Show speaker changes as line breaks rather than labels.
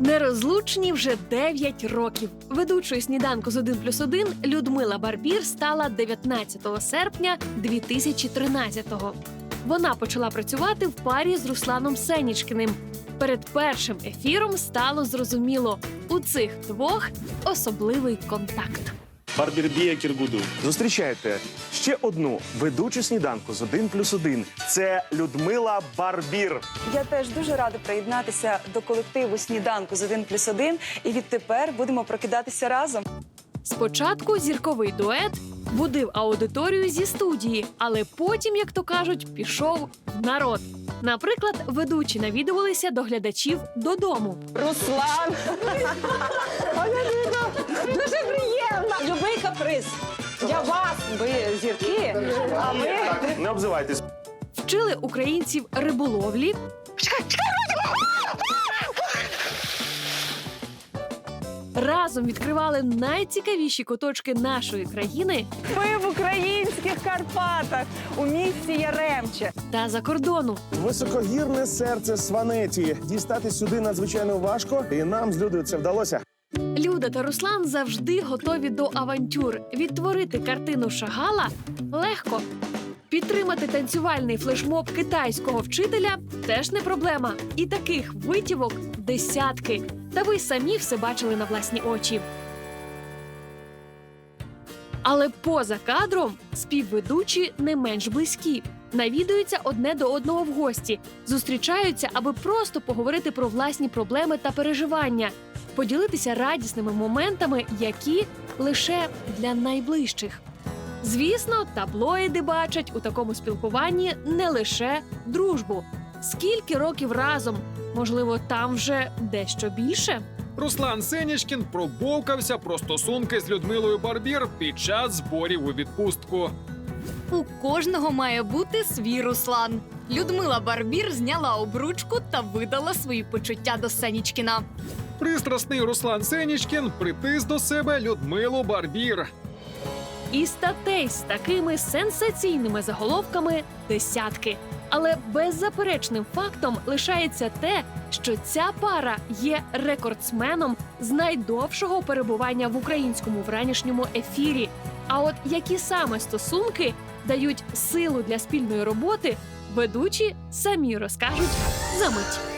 Нерозлучні вже 9 років. Ведучою сніданку з 1 плюс 1 Людмила Барбір стала 19 серпня 2013-го. Вона почала працювати в парі з Русланом Сенічкиним. Перед першим ефіром стало зрозуміло, у цих двох особливий контакт.
Барбірбія Кіргуду.
Зустрічайте ще одну ведучу сніданку з 1 плюс 1. Це Людмила Барбір.
Я теж дуже рада приєднатися до колективу сніданку з 1 плюс 1. І відтепер будемо прокидатися разом.
Спочатку зірковий дует будив аудиторію зі студії, але потім, як то кажуть, пішов народ. Наприклад, ведучі навідувалися до глядачів додому.
Руслан! Дуже приємно! Любий каприз. Я вас, ви зірки, а ми
Не обзивайтесь.
Вчили українців риболовлі. Разом відкривали найцікавіші куточки нашої країни
ми в українських Карпатах у місті Яремче.
та за кордону.
Високогірне серце Сванеті. Дістати сюди надзвичайно важко, і нам з Людою це вдалося.
Люда та Руслан завжди готові до авантюр. Відтворити картину Шагала легко. Підтримати танцювальний флешмоб китайського вчителя теж не проблема. І таких витівок десятки. Та ви самі все бачили на власні очі. Але поза кадром співведучі не менш близькі. Навідуються одне до одного в гості, зустрічаються, аби просто поговорити про власні проблеми та переживання, поділитися радісними моментами, які лише для найближчих. Звісно, таблоїди бачать у такому спілкуванні не лише дружбу. Скільки років разом? Можливо, там вже дещо більше.
Руслан Сенічкін пробовкався про стосунки з Людмилою Барбір під час зборів у відпустку.
У кожного має бути свій Руслан. Людмила Барбір зняла обручку та видала свої почуття до Сенічкіна.
Пристрасний Руслан Сенічкін притис до себе Людмилу Барбір.
І статей з такими сенсаційними заголовками десятки. Але беззаперечним фактом лишається те, що ця пара є рекордсменом з найдовшого перебування в українському вранішньому ефірі. А от які саме стосунки дають силу для спільної роботи, ведучі самі розкажуть за мить.